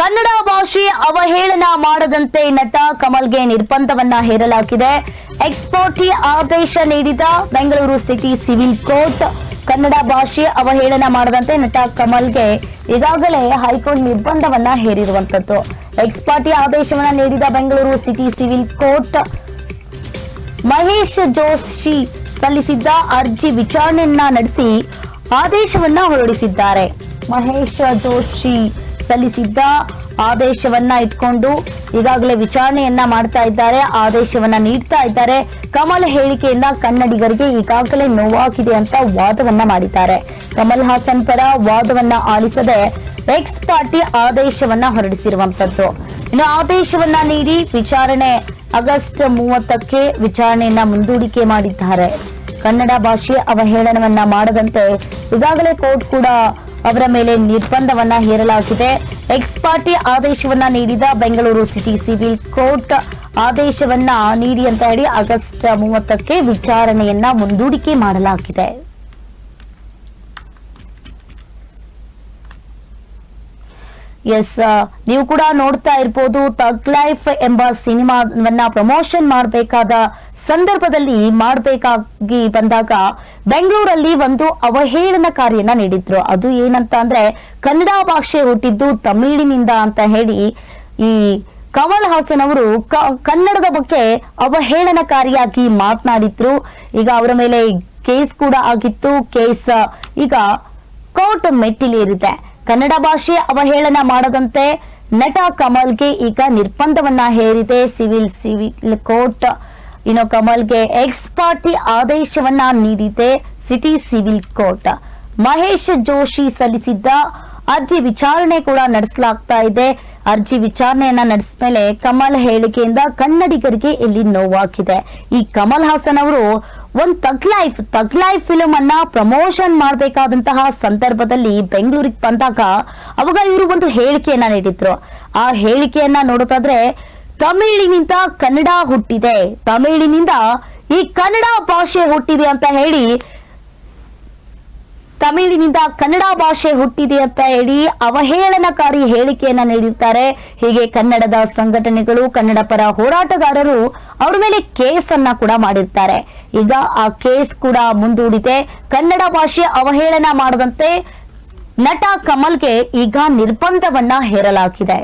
ಕನ್ನಡ ಭಾಷೆ ಅವಹೇಳನ ಮಾಡದಂತೆ ನಟ ಕಮಲ್ಗೆ ನಿರ್ಬಂಧವನ್ನ ಹೇರಲಾಗಿದೆ. ಎಕ್ಸ್ಪೋರ್ಟಿ ಆದೇಶ ನೀಡಿದ Bengaluru city civil court Kannada ಭಾಷೆ ಅವಹೇಳನ ಮಾಡದಂತೆ ನಟ ಕಮಲ್ಗೆ ಈಗಾಗಲೇ ಹೈಕೋರ್ಟ್ ನಿರ್ಬಂಧವನ್ನ ಹೇರಿರುವಂತದ್ದು. ಎಕ್ಸ್ಪೋರ್ಟಿ ಆದೇಶವನ್ನ ನೀಡಿದ Bengaluru city civil court Mahesh Joshi ಸಲ್ಲಿಸಿದ್ದ ಅರ್ಜಿ ವಿಚಾರಣೆಯನ್ನ ನಡೆಸಿ ಆದೇಶವನ್ನ ಹೊರಡಿಸಿದ್ದಾರೆ. ಮಹೇಶ್ ಜೋಶಿ ಸಲ್ಲಿಸಿದ್ದ ಆದೇಶವನ್ನ ಇಟ್ಕೊಂಡು ಈಗಾಗಲೇ ವಿಚಾರಣೆಯನ್ನ ಮಾಡ್ತಾ ಇದ್ದಾರೆ, ಆದೇಶವನ್ನ ನೀಡ್ತಾ ಇದ್ದಾರೆ. ಕಮಲ್ ಹೇಳಿಕೆಯಿಂದ ಕನ್ನಡಿಗರಿಗೆ ಈಗಾಗಲೇ ನೋವಾಗಿದೆ ಅಂತ ವಾದವನ್ನ ಮಾಡಿದ್ದಾರೆ. ಕಮಲ್ ಹಾಸನ್ ಪರ ವಾದವನ್ನ ಆಲಿಸದೆ ಎಕ್ಸ್ ಪಾರ್ಟಿ ಆದೇಶವನ್ನ ಹೊರಡಿಸಿರುವಂತದ್ದು. ಇನ್ನು ಆದೇಶವನ್ನ ನೀಡಿ ವಿಚಾರಣೆ ಆಗಸ್ಟ್ ಮೂವತ್ತಕ್ಕೆ ವಿಚಾರಣೆಯನ್ನ ಮುಂದೂಡಿಕೆ ಮಾಡಿದ್ದಾರೆ. ಕನ್ನಡ ಭಾಷೆ ಅವಹೇಳನವನ್ನ ಮಾಡದಂತೆ ಈಗಾಗಲೇ ಕೋರ್ಟ್ ಕೂಡ ಅವರ ಮೇಲೆ ನಿರ್ಬಂಧವನ್ನ ಹೇರಲಾಗಿದೆ. ಎಕ್ಸ್ ಪಾರ್ಟಿ ಆದೇಶವನ್ನ ನೀಡಿದ ಬೆಂಗಳೂರು ಸಿಟಿ ಸಿವಿಲ್ ಕೋರ್ಟ್ ಆದೇಶವನ್ನ ನೀಡಿ ಅಂತ ಹೇಳಿ ಆಗಸ್ಟ್ ಮೂವತ್ತಕ್ಕೆ ವಿಚಾರಣೆಯನ್ನ ಮುಂದೂಡಿಕೆ ಮಾಡಲಾಗಿದೆ. ಎಸ್ ನೀವು ಕೂಡ ನೋಡ್ತಾ ಇರ್ಬೋದು ತಗ್ ಲೈಫ್ ಎಂಬ ಸಿನಿಮಾವನ್ನ ಪ್ರಮೋಷನ್ ಮಾಡಬೇಕಾದ ಸಂದರ್ಭದಲ್ಲಿ ಮಾಡಬೇಕಾಗಿ ಬಂದಾಗ ಬೆಂಗಳೂರಲ್ಲಿ ಒಂದು ಅವಹೇಳನಕಾರಿಯನ್ನ ನೀಡಿದ್ರು. ಅದು ಏನಂತ ಅಂದ್ರೆ ಕನ್ನಡ ಭಾಷೆ ಹುಟ್ಟಿದ್ದು ತಮಿಳಿನಿಂದ ಅಂತ ಹೇಳಿ ಈ ಕಮಲ್ ಹಾಸನ್ ಅವರು ಕನ್ನಡದ ಬಗ್ಗೆ ಅವಹೇಳನಕಾರಿಯಾಗಿ ಮಾತನಾಡಿದ್ರು. ಈಗ ಅವರ ಮೇಲೆ ಕೇಸ್ ಕೂಡ ಆಗಿತ್ತು. ಕೇಸ್, ಈಗ ಕೋರ್ಟ್ ಮೆಟ್ಟಿಲೇರಿದೆ ಕನ್ನಡ ಭಾಷೆ ಅವಹೇಳನ ಮಾಡದಂತೆ ನಟ ಕಮಲ್ಗೆ ಈಗ ನಿರ್ಬಂಧವನ್ನ ಹೇರಿದೆ. ಸಿವಿಲ್ ಸಿವಿಲ್ ಕೋರ್ಟ್ ಇನ್ನು ಕಮಲ್ಗೆ ಎಕ್ಸ್ ಪಾರ್ಟಿ ಆದೇಶವನ್ನ ನೀಡಿದೆ city civil court. Mahesh Joshi ಸಲ್ಲಿಸಿದ್ದ ಅರ್ಜಿ ವಿಚಾರಣೆ ಕೂಡ ನಡೆಸಲಾಗ್ತಾ ಇದೆ. ಅರ್ಜಿ ವಿಚಾರಣೆಯನ್ನ ನಡೆಸಿದ್ಮೇಲೆ ಕಮಲ್ ಹೇಳಿಕೆಯಿಂದ ಕನ್ನಡಿಗರಿಗೆ ಇಲ್ಲಿ ನೋವಾಗಿದೆ. ಈ ಕಮಲ್ ಹಾಸನ್ ಅವರು ಒಂದ್ thug life thug life film ಅನ್ನ ಪ್ರಮೋಷನ್ ಮಾಡಬೇಕಾದಂತಹ ಸಂದರ್ಭದಲ್ಲಿ ಬೆಂಗಳೂರಿಗೆ ಬಂದಾಗ ಅವಾಗ ಇವರು ಒಂದು ಹೇಳಿಕೆಯನ್ನ ನೀಡಿದ್ರು. ಆ ಹೇಳಿಕೆಯನ್ನ ನೋಡೋದಾದ್ರೆ ತಮಿಳಿನಿಂದ ಕನ್ನಡ ಹುಟ್ಟಿದೆ. ತಮಿಳಿನಿಂದ ಈ ಕನ್ನಡ ಭಾಷೆ ಹುಟ್ಟಿದೆ ಅಂತ ಹೇಳಿ, ತಮಿಳಿನಿಂದ ಕನ್ನಡ ಭಾಷೆ ಹುಟ್ಟಿದೆ ಅಂತ ಹೇಳಿ ಅವಹೇಳನಕಾರಿ ಹೇಳಿಕೆಯನ್ನ ನೀಡಿರ್ತಾರೆ. ಹೀಗೆ ಕನ್ನಡದ ಸಂಘಟನೆಗಳು, ಕನ್ನಡ ಪರ ಹೋರಾಟಗಾರರು ಅವ್ರ ಮೇಲೆ ಕೇಸ್ ಅನ್ನ ಕೂಡ ಮಾಡಿರ್ತಾರೆ. ಈಗ ಆ ಕೇಸ್ ಕೂಡ ಮುಂದೂಡಿದೆ. ಕನ್ನಡ ಭಾಷೆ ಅವಹೇಳನ ಮಾಡದಂತೆ ನಟ ಕಮಲ್ಗೆ ಈಗ ನಿರ್ಬಂಧವನ್ನ ಹೇರಲಾಗಿದೆ.